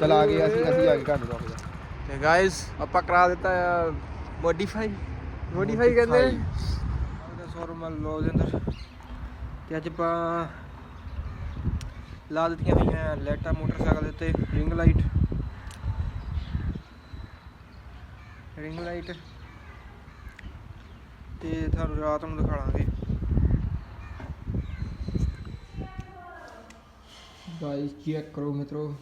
ਚਲ ਆ ਗਏ ਅਸੀਂ ਅਸੀਂ ਆ ਗਏ ਘਰ ਨੂੰ ਰੁਕ ਜਾ ਤੇ ਗਾਇਸ ਆਪਾਂ ਕਰਾ ਦਿੱਤਾ ਮੋਡੀਫਾਈ ਮੋਡੀਫਾਈ ਕਹਿੰਦੇ। ਉਹਦਾ ਸ਼ੋਰੂਮ ਲੋ ਦੇ ਅੰਦਰ। ਤੇ ਅੱਜ ਆਪਾਂ ਲਾ ਦਿੱਤੀਆਂ ਹੋਈਆਂ ਲਾਈਟਾਂ ਮੋਟਰਸਾਈਕਲ ਦੇ ਉੱਤੇ ਰਿੰਗ ਲਾਈਟ ਰਿੰਗ ਲਾਈਟ ਤੇ ਤੁਹਾਨੂੰ ਰਾਤ ਨੂੰ ਦਿਖਾਵਾਂਗੇ ਗਾਇਸ ਚੈੱਕ ਕਰੋ ਮਿੱਤਰੋ।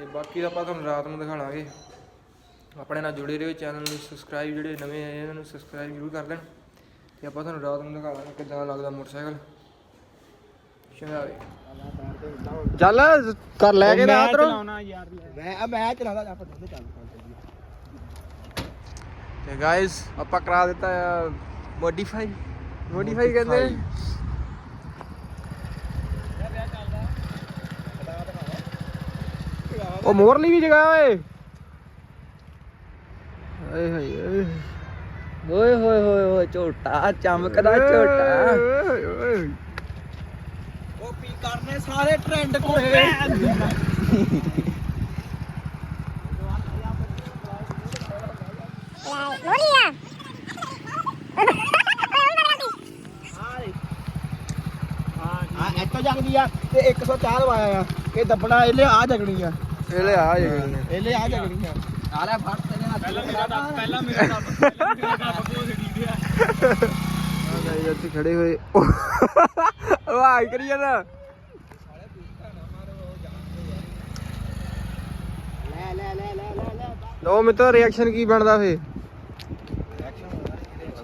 ਤੇ ਬਾਕੀ ਦਾ ਆਪਾਂ ਤੁਹਾਨੂੰ ਰਾਤ ਨੂੰ ਦਿਖਾਵਾਂਗੇ ਆਪਣੇ ਨਾਲ ਜੁੜੇ ਰਹੋ ਚੈਨਲ ਨੂੰ ਸਬਸਕ੍ਰਾਈਬ ਜਿਹੜੇ ਨਵੇਂ ਆਏ ਇਹਨਾਂ ਨੂੰ ਸਬਸਕ੍ਰਾਈਬ ਜ਼ਰੂਰ ਕਰ ਦੇਣ। ਤੇ ਆਪਾਂ ਤੁਹਾਨੂੰ ਰਾਤ ਨੂੰ ਦਿਖਾਵਾਂਗੇ ਕਿੱਦਾਂ ਲੱਗਦਾ ਮੋਟਰਸਾਈਕਲ। ਚੱਲ ਕਰ ਲੈ ਕੇ ਨਾ। ਉਧਰੋਂ ਮੈਂ ਮੈਂ ਚਲਾਉਂਦਾ ਆਪਾਂ ਦੋਨੇ ਚੱਲ ਤੇ ਗਾਇਸ ਆਪਾਂ ਕਰਾ ਦਿੱਤਾ ਮੋਡੀਫਾਈ ਮੋਡੀਫਾਈ ਕਹਿੰਦੇ। ਉਹ ਮੋਰਲੀ ਵੀ ਜਗਾ ਓਏ ਓਏ ਹੋਏ ਓਏ ਓਏ ਹੋਏ ਹੋਏ ਹੋਏ ਝੋਟਾ ਚਮਕਦਾ ਝੋਟਾ। ਓਏ ਓਏ ਕਾਪੀ ਕਰਨੇ ਸਾਰੇ ਟ੍ਰੈਂਡ ਕੋਲੇ। ਹਾਂ ਇੱਥੋਂ ਜਗਦੀ ਆ ਤੇ 104 ਵਾਇਆ ਆ। ਇਹ ਦੱਬਣਾ ਇਹਲੇ ਆ ਜਗਣੀ ਆ। ਇਹਲੇ ਆ ਜੀ। ਇਹਲੇ ਆ ਜਗਣੀ ਆ। ਆਲੇ ਫੜ ਤੇਰੇ ਹੱਥ ਪਹਿਲਾਂ ਗਾਇਸ ਇੱਥੇ ਖੜੇ ਹੋਏ। ਵਾਹ ਕਰੀ ਜਾਣਾ। ਲੈ ਲੈ ਲੈ ਲੈ ਲੈ ਲੈ ਲੋ। ਮਿੱਤਰ ਰਿਐਕਸ਼ਨ ਕੀ ਬਣਦਾ ਫੇ?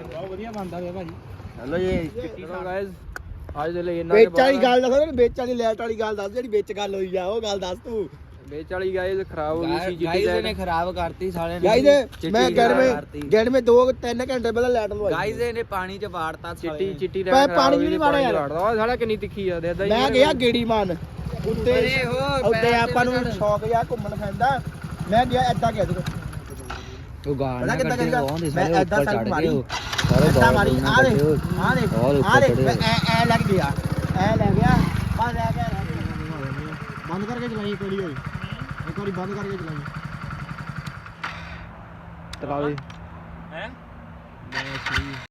ਬਹੁਤ ਵਧੀਆ ਬਣਦਾ ਪਿਆ ਭਾਜੀ। ਹੈਲੋ ਜੀ। ਚਲੋ ਗਾਇਸ ਅੱਜ ਦੇ ਲਈ ਇੰਨਾ ਕੁ ਵਿੱਚ ਵਾਲੀ ਗੱਲ ਦੱਸ ਵਿੱਚ ਵਾਲੀ ਲੈਟ ਵਾਲੀ ਗੱਲ ਦੱਸ ਜਿਹੜੀ ਵਿੱਚ ਗੱਲ ਹੋਈ ਆ ਉਹ ਗੱਲ ਦੱਸ ਤੂੰ। ਵਿੱਚ ਵਾਲੀ ਗਾਇਸ ਖਰਾਬ ਹੋ ਗਈ ਸੀ ਜਿੱਤੀ ਗਾਈਜ਼ ਨੇ ਖਰਾਬ ਕਰਤੀ ਸਾਲੇ ਨੇ ਚਿੱਟੀ ਮੈਂ ਗੜਵੇਂ। ਗੜਵੇਂ 2 3 ਘੰਟੇ ਪਹਿਲਾਂ ਲਾਈਟ ਲਵਾਈ ਗਾਈਜ਼ ਨੇ ਪਾਣੀ ਚ ਵਾੜਤਾ ਚਿੱਟੀ ਚਿੱਟੀ ਲਾਈਟ ਪਾਣੀ ਵੀ ਨੀ ਮਾੜਾ ਯਾਰ। ਉਹ ਸਾਲਾ ਕਿੰਨੀ ਤਿੱਖੀ ਆ ਦੇਦਾ ਮੈਂ ਗਿਆ ਗੇੜੀ ਮਾਨ ਉੱਤੇ ਉੱਤੇ ਆਪਾਂ ਨੂੰ ਤੇ ਸ਼ੌਕ ਜਿਹਾ ਘੁੰਮਣ ਫਿਰਦਾ ਮੈਂ ਗਿਆ ਐਦਾਂ ਗਿਆ ਨਾ ਕਿੱਦਾਂ ਕੱਢੀ ਕਰੀਦਾ? ਹੋਂਦੇ ਮੈਂ ਸਾਰੇ ਉੱਪਰ ਚੜ ਮਾਰੀ। ਗਏ। ਸਾਰੇ ਐਦਾਂ ਗਾਲ ਮਾਰੀ ਆ ਦੇ। ਆ ਦੇ ਆ ਦੇ। ਐ ਲੱਗ ਗਿਆ ਐ ਲੈ ਗਿਆ ਬਸ ਲੈ ਗਿਆ ਬੰਦ ਕਰਕੇ ਚਲਾਈ ਵਾਰੀ ਹੋਈ ਇੱਕ ਵਾਰੀ ਬੰਦ ਕਰਕੇ ਚਲਾਈ ਚਲਾ ਦੇ।